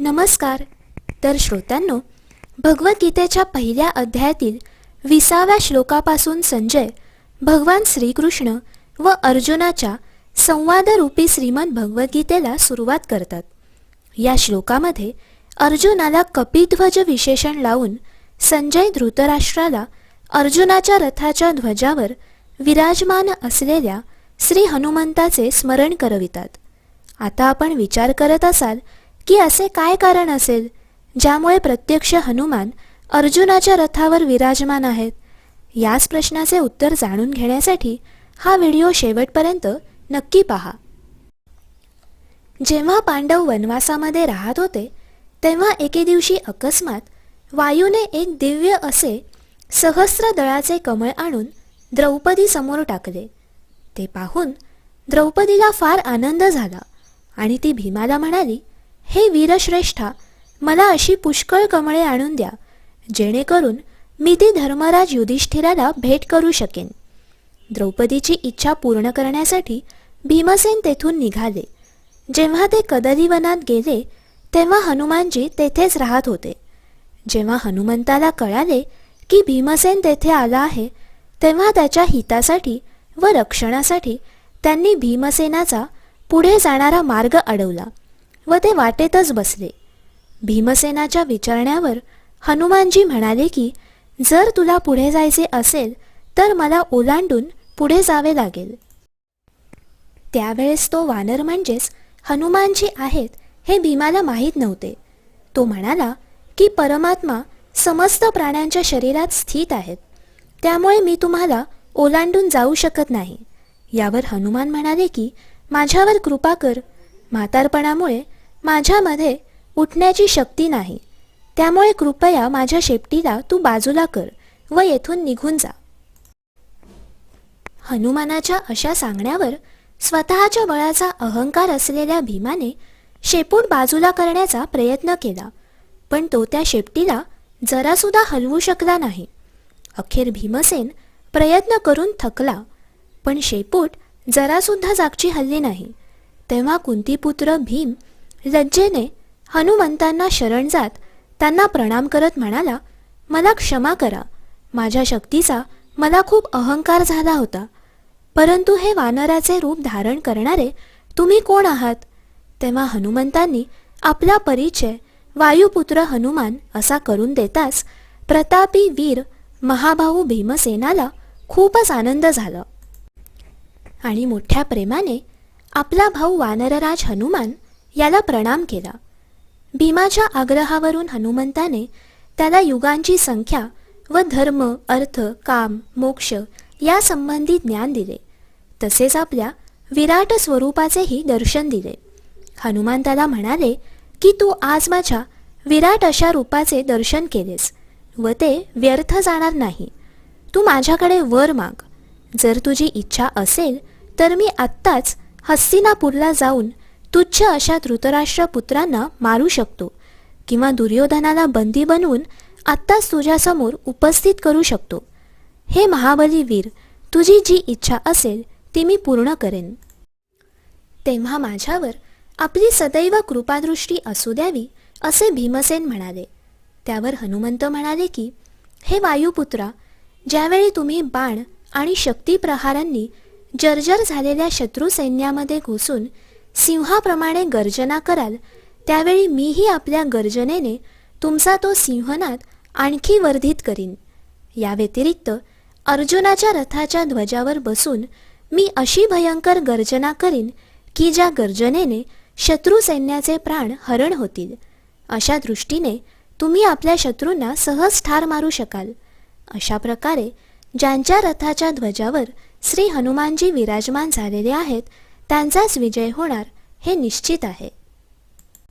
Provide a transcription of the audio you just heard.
नमस्कार. तर श्रोत्यांनो भगवद्गीतेच्या पहिल्या अध्यायातील विसाव्या श्लोकापासून संजय भगवान श्रीकृष्ण व अर्जुनाच्या संवादरूपी श्रीमद भगवद्गीतेला सुरुवात करतात. या श्लोकामध्ये अर्जुनाला कपिध्वज विशेषण लावून संजय धृतराष्ट्राला अर्जुनाच्या रथाच्या ध्वजावर विराजमान असलेल्या श्री हनुमंताचे स्मरण करवितात. आता आपण विचार करत असाल की असे काय कारण असेल? ज्यामुळे प्रत्यक्ष हनुमान अर्जुनाच्या रथावर विराजमान आहेत. याच प्रश्नाचे उत्तर जाणून घेण्यासाठी हा व्हिडिओ शेवटपर्यंत नक्की पहा. जेव्हा पांडव वनवासामध्ये राहत होते तेव्हा एके दिवशी अकस्मात वायूने एक दिव्य असे सहस्र दळाचे कमळ आणून द्रौपदी समोर टाकले. ते पाहून द्रौपदीला फार आनंद झाला आणि ती भीमाला म्हणाली हे वीरश्रेष्ठा मला अशी पुष्कळ कमळे आणून द्या जेणेकरून मी ती धर्मराज युधिष्ठिराला भेट करू शकेन. द्रौपदीची इच्छा पूर्ण करण्यासाठी भीमसेन तेथून निघाले. जेव्हा ते कदलीवनात गेले तेव्हा हनुमानजी तेथेच राहत होते. जेव्हा हनुमंताला कळाले की भीमसेन तेथे आला आहे तेव्हा त्याच्या हितासाठी व रक्षणासाठी त्यांनी भीमसेनाचा पुढे जाणारा मार्ग अडवला. व ते वाटेतच बसले. भीमसेनाच्या विचारण्यावर हनुमानजी म्हणाले की जर तुला पुढे जायचे असेल तर मला ओलांडून पुढे जावे लागेल. त्यावेळेस तो वानर म्हणजेच हनुमानजी आहेत हे भीमाला माहीत नव्हते. तो म्हणाला की परमात्मा समस्त प्राण्यांच्या शरीरात स्थित आहेत. त्यामुळे मी तुम्हाला ओलांडून जाऊ शकत नाही. यावर हनुमान म्हणाले की माझ्यावर कृपा कर. म्हातारपणामुळे माझ्यामध्ये उठण्याची शक्ती नाही. त्यामुळे कृपया माझ्या शेपटीला तू बाजूला कर व येथून निघून जा. हनुमानाच्या अशा सांगण्यावर स्वतःच्या बळाचा अहंकार असलेल्या भीमाने शेपूट बाजूला करण्याचा प्रयत्न केला पण तो त्या शेपटीला जरासुद्धा हलवू शकला नाही. अखेर भीमसेन प्रयत्न करून थकला पण शेपूट जरासुद्धा जागची हल्ली नाही. तेव्हा कुंतीपुत्र भीम लज्जेने हनुमंतांना शरण जात त्यांना प्रणाम करत म्हणाला मला क्षमा करा. माझ्या शक्तीचा मला खूप अहंकार झाला होता. परंतु हे वानराचे रूप धारण करणारे तुम्ही कोण आहात? तेव्हा हनुमंतांनी आपला परिचय वायुपुत्र हनुमान असा करून देताच प्रतापी वीर महाभाऊ भीमसेनाला खूपच आनंद झाला. आणि मोठ्या प्रेमाने आपला भाऊ वानरराज हनुमान याला प्रणाम केला. भीमाच्या आग्रहावरून हनुमंताने त्याला युगांची संख्या व धर्म अर्थ काम मोक्ष यासंबंधी ज्ञान दिले. तसेच आपल्या विराट स्वरूपाचेही दर्शन दिले. हनुमान त्याला म्हणाले की तू आज माझ्या विराट अशा रूपाचे दर्शन केलेस व ते व्यर्थ जाणार नाही. तू माझ्याकडे वर माग. जर तुझी इच्छा असेल तर मी आत्ताच हस्तिनापूरला जाऊन तुच्छ अशा धृतराष्ट्र पुत्रांना मारू शकतो किंवा दुर्योधनाला बंदी बनवून आत्ताच तुझ्यासमोर उपस्थित करू शकतो. हे महाबली वीर तुझी जी इच्छा असेल ती मी पूर्ण करेन. तेव्हा माझ्यावर आपली सदैव कृपादृष्टी असू द्यावी असे भीमसेन म्हणाले. त्यावर हनुमंत म्हणाले की हे वायुपुत्रा ज्यावेळी तुम्ही बाण आणि शक्तिप्रहारांनी जर्जर झालेल्या शत्रू सैन्यामध्ये घुसून सिंहाप्रमाणे गर्जना कराल त्यावेळी मीही आपल्या गर्जनेने तुमचा तो सिंहनाद आणखी वर्धित करीन. या व्यतिरिक्त अर्जुनाच्या रथाच्या ध्वजावर बसून मी अशी भयंकर गर्जना करीन की ज्या गर्जनेने शत्रू सैन्याचे प्राण हरण होतील. अशा दृष्टीने तुम्ही आपल्या शत्रूंना सहज ठार मारू शकाल. अशा प्रकारे ज्यांच्या रथाच्या ध्वजावर श्री हनुमानजी विराजमान झालेले आहेत त्यांचाच विजय होणार हे निश्चित आहे.